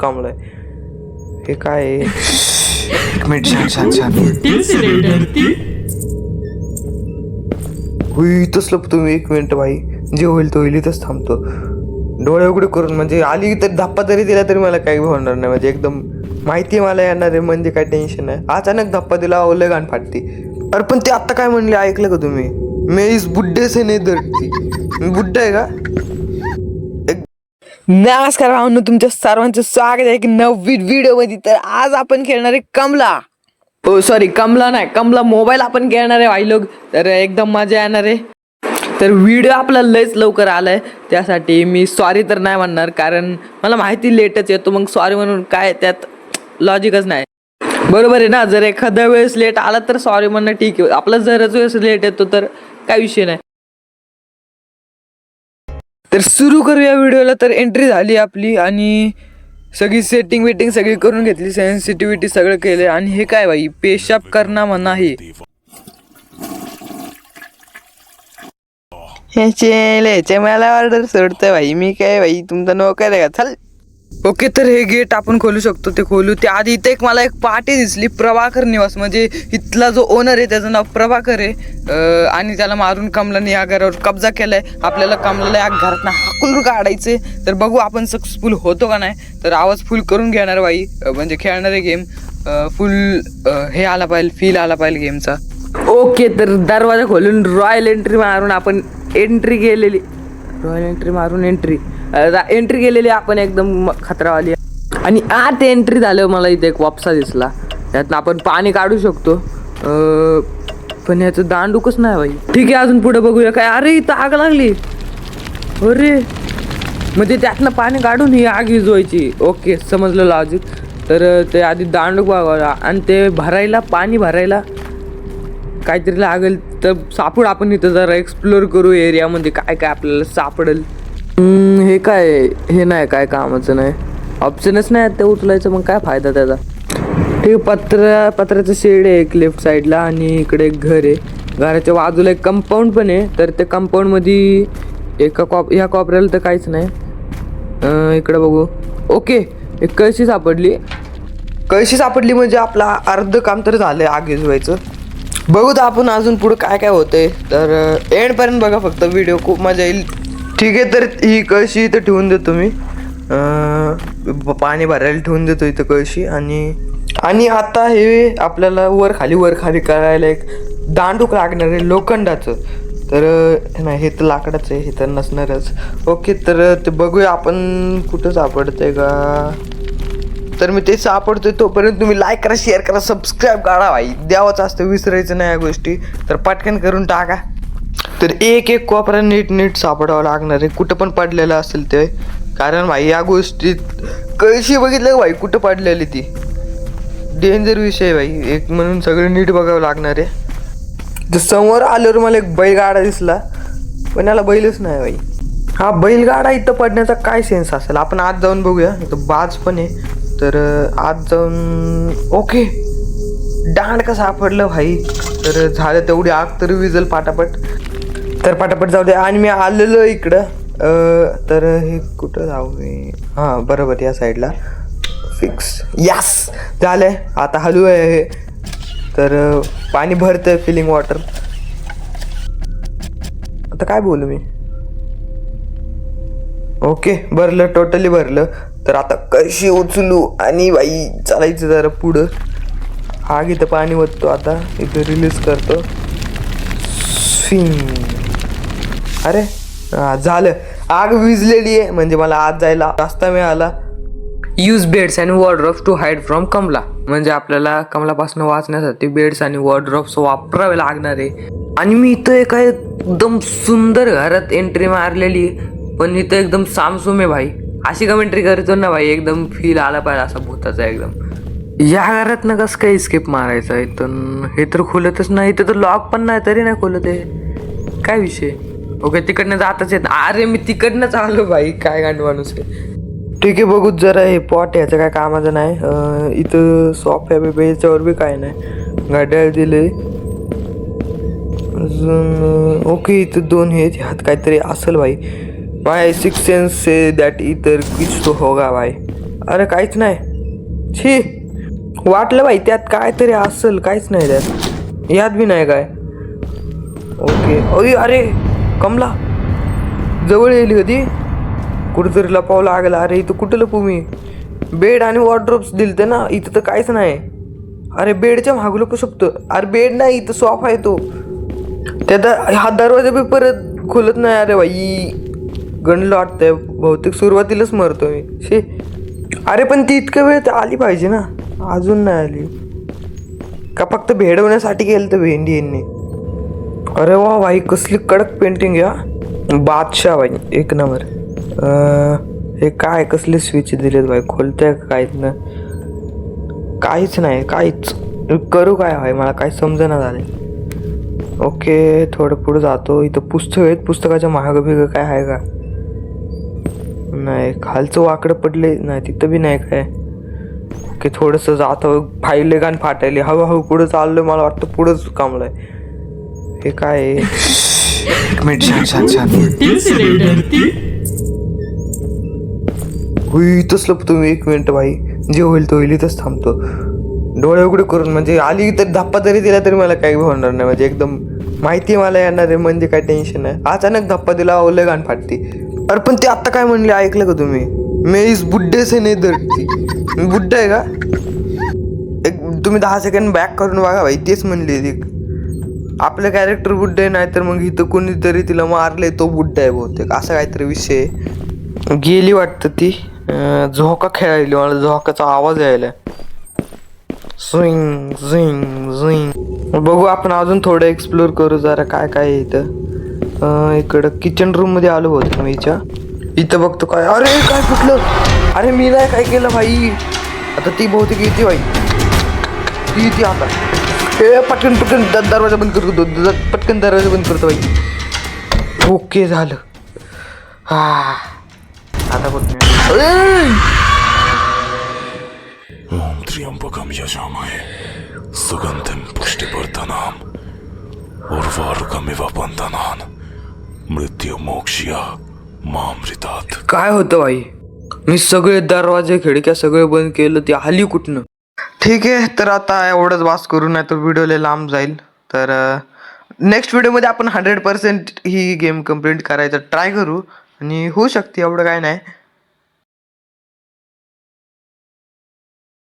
कामलाय. हे काय आहे? एक मिनिट छान छान छान एक मिनिट भाई जे होईल तो होईल इथंच थांबतो. डोळे उघडे करून म्हणजे आली तरी धप्पा तरी दिला तरी मला काही होणार नाही. म्हणजे एकदम माहिती आहे मला येणार आहे म्हणजे काय टेन्शन नाही. अचानक धप्पा दिला ओले गाण फाटती अरे पण ते आत्ता काय म्हणले ऐकलं का तुम्ही? मे इस बुड्ढे से नाही धरती बुड्ढा आहे का? नमस्कार भावनो तुमच्या सर्वांचं स्वागत आहे की नवीन व्हिडिओमध्ये तर आज आपण खेळणार आहे कमला. हो सॉरी कमला नाही कमला मोबाईल आपण खेळणार आहे भाई लोक. तर एकदम मजा येणार आहे. तर व्हिडिओ आपला लयच लवकर आला आहे त्यासाठी मी सॉरी तर नाही म्हणणार कारण मला माहिती लेटच येतो मग सॉरी म्हणून काय त्यात लॉजिकच नाही. बरोबर आहे ना जर एखाद्या वेळेस लेट आला तर सॉरी म्हणणं ठीक आहे. आपला जरच वेळेस लेट येतो तर काय विषय नाही. तर सुरू करूया व्हिडिओला. तर एंट्री झाली आपली आणि सगळी सेटिंग वेटिंग सगळी करून घेतली. सेन्सिटिव्हिटी सगळं केलं आणि हे काय बाई? पेशाब करणं म्हणा हे. ह्याचे मला ऑर्डर सोडतोय भाई मी काय भाई तुमचा नोकर आहे का चल. ओके तर हे गेट आपण खोलू शकतो ते खोलू. त्या आधी इथे एक मला एक पार्टी दिसली प्रभाकर निवास. म्हणजे इथला जो ओनर आहे त्याचं नाव प्रभाकर आहे. आणि त्याला मारून कमलाने या घरावर कब्जा केलाय. आपल्याला कमलाला या घरातनं हाकून काढायचे तर बघू आपण सक्सेसफुल होतो का नाही. तर आवाज फुल करून घेणार बाई. म्हणजे खेळणारे गेम फुल हे आला पाहिजे फील आला पाहिजे गेमचा ओके तर दरवाजा खोलून रॉयल एंट्री मारून आपण एंट्री केलेली. रॉयल एंट्री मारून एंट्री एंट्री केलेली आपण एकदम खतरावाली आणि आत एंट्री झालं मला इथे एक वापसा दिसला. त्यातनं आपण पाणी काढू शकतो. पण याचं दांडूकच नाही भाई. ठीक आहे अजून पुढे बघूया काय. अरे इथं आग लागली. अरे. म्हणजे त्यातनं पाणी काढून ही आग विजवायची ओके समजलं लॉजिक तर ते आधी दांडूक बघा आणि ते भरायला पाणी भरायला काहीतरी लागेल. तर सापड आपण इथं जरा एक्सप्लोर करू एरियामध्ये काय काय आपल्याला सापडेल. हे काय हे नाही काय कामाचं नाही. ऑप्शनच नाही आहेत ते उचलायचं मग काय फायदा त्याचा? ठीक पत्रा पत्र पत्राचं शेड आहे एक लेफ्ट साईडला आणि इकडे एक घर आहे. घराच्या बाजूला एक कंपाऊंड पण आहे तर त्या कंपाऊंडमध्ये एका कॉप ह्या कॉपऱ्याला तर काहीच नाही. इकडं इकडे बघू. ओके एक कळशी सापडली. कळशी सापडली म्हणजे आपला अर्ध काम तर झालं आहे आगीच व्हायचं. बघू तर आपण अजून पुढं काय काय होतंय. तर एंडपर्यंत बघा फक्त. व्हिडिओ खूप मजा येईल. ठीक आहे तर ही कळशी इथं ठेवून देतो मी पाणी भरायला ठेवून देतो इथं कळशी. आणि आणि आता हे आपल्याला वर खाली वर खाली करायला एक दांडूक लागणार आहे लोखंडाचं. तर नाही हे तर लाकडाचं आहे हे तर नसणारच. ओके तर ते बघूया आपण कुठं सापडतंय का. तर मी ते सापडतोय तोपर्यंत तुम्ही लाईक करा शेअर करा सबस्क्राईब करा भाई. द्यावंच असतं विसरायचं नाही या गोष्टी. तर पटकन करून टाका. तर एक एक कोपरा नीट नीट सापडावं लागणार आहे. कुठं पण पडलेलं असेल ते. कारण भाई या गोष्टीत कळशी बघितलं भाई? कुठं पडलेली ती? डेंजर विषय आहे भाई. एक म्हणून सगळं नीट बघावं लागणार आहे. तर समोर आल्यावर मला एक बैलगाडा दिसला. पण याला बैलच नाही भाई. हा बैलगाडा इथं पडण्याचा काय सेन्स असेल? आपण आत जाऊन बघूया. इथं बाज पण आहे. तर आत जाऊन ओके दांड का सापडलं भाई? तर झालं तेवढी आग तर विजल पाटापट. तर पटापट जाऊ दे. आणि मी आलेलो इकडं. तर हे कुठं जाऊ मी? हां बरोबर या साईडला. फिक्स यास झालंय. आता हलू आहे हे. तर पाणी भरतंय फिलिंग वॉटर आता काय बोलू मी? ओके भरलं टोटली भरलं. तर आता कशी उचलू? आणि बाई चालायचं जरा पुढं. आग इथं पाणी ओततो आता. इथं रिलीज करतो. स्विंग अरे झालं. आग विजलेली आहे. म्हणजे मला आत जायला रस्ता मिळाला. यूज बेड्स आणि wardrobes to hide from Kamala. म्हणजे आपल्याला कमलापासून वाचण्यासाठी बेड्स आणि वॉर्ड्रॉप्स वापरावे लागणार आहे. आणि मी इथं एका एकदम सुंदर घरात एंट्री मारलेली पण इथं एकदम सामसूम आहे भाई. अशी कमेंट्री करतो ना भाई एकदम फील आला पाहिजे असा भूताचा एकदम. या घरात ना कसं काही स्किप मारायचं आहे? तर हे तर खुलतच नाही इथं तर लॉक पण नाही तरी नाही खुलत आहे. काय विषय? ओके तिकडनं जातच येत अरे मी तिकडनंच आलो भाई काय गांड माणूस आहे. ठीक आहे बघू जरा हे पॉट याचं काय कामाचं नाही. इथं इथं आहे बिफ्या याच्यावर बी काय नाही. घड्याळ दिले अजून ओके इथं दोन हे ह्यात काहीतरी असेल भाई my six sense says that इतर किच तो होगा भाई अरे काहीच नाही. छी वाटलं बाई त्यात काय तरी असेल काहीच नाही त्यात. यात बी नाही काय. ओके अरे कमला जवळ येली कधी कुठेतरी लपावं लागला. अरे इथं कुठं लपू मी? बेड आणि वॉर्ड्रोप्स दिलते ना इथं तर काहीच नाही. अरे बेडच्या मागू लपू शकतो. अरे बेड नाही इथं सॉफ आहे तो. त्यात हा दरवाजा बी परत खोलत नाही. अरे बाई गणलं वाटतंय. बहुतेक सुरुवातीलाच मरतो मी. शे. अरे पण ती इतकं वेळ तर आली पाहिजे ना. अजून नाही आली. का फक्त भेडवण्यासाठी गेलं तर भेंडी यांनी? अरे वा भाई कसली कडक पेंटिंग या बादशाह भाई एक नंबर हे काय कसले स्विच दिलेत भाई खोलतंय का काहीच ना? काहीच नाही काहीच. करू काय भाई मला काही समजेना झाले ओके थोडं पुढे जातो. इथं पुस्तक आहेत पुस्तकाच्या महाग बिग काय आहे का? नाही खालचं वाकडं पडले नाही तिथं बी नाही काय. ओके थोडंसं जातो फाईल गाण फाटायले. हळूहळू पुढं चाललं मला वाटतं पुढंच कामलं आहे. हे काय आहे? एक मिनिट शांत शांत शांत. हुई इथंच लपतो मी एक मिनिट भाई जे होईल तो होईल इथंच थांबतो. डोळे उघडे करून म्हणजे आली तर धप्पा जरी दिला तरी मला काही होणार नाही. म्हणजे एकदम माहिती आहे मला येणार आहे म्हणजे काय टेन्शन आहे अचानक धप्पा दिला ओले गाण फाटती अरे पण ते आत्ता काय म्हणले ऐकलं का तुम्ही? मे इज बुड्डे से नाही धरती मी बुड्ढा आहे का? एक तुम्ही दहा सेकंड बॅक करून बघा भाई तेच म्हणले ती. आपलं कॅरेक्टर बुड्डे आहे नाही तर मग इथं कोणीतरी तिला मारले तो बुड्डा आहे बहुतेक. असा काहीतरी विषय गेली वाटतं ती. झोका खेळायली मला झोकाचा आवाज यायला झुईंग झुईंग झुईंग बघू आपण अजून थोडं एक्सप्लोर करू जरा काय काय आहे इथं. इकडं किचन रूममध्ये आलो होतो मी हिच्या इथं बघतो काय. अरे काय फुटलं अरे मी नाही काय केलं भाई. आता ती बहुतेक येते भाई. ती येते आता. ए पटकन पटकन द- दरवाजा बंद करतो पटकन दरवाजा बंद करतो भाई ओके झालं. हा आता बघ ॐ त्र्यम्बकं यजामहे. सुगन्धिं पुष्टिवर्धनाम्. उर्वारुकमिव बन्धनान् मृत्युमोक्ष्य मामृतात्. काय होतं भाई मी सगळे दरवाजे खिडक्या सगळे बंद केलं ती आली कुठनं? ठीक आहे तर आता एवढंच वास करू नाही तर व्हिडिओला लांब जाईल. तर नेक्स्ट व्हिडिओमध्ये आपण हंड्रेड पर्सेंट ही गेम कंप्लीट करायचं ट्राय करू. आणि होऊ शकते एवढं काय नाही.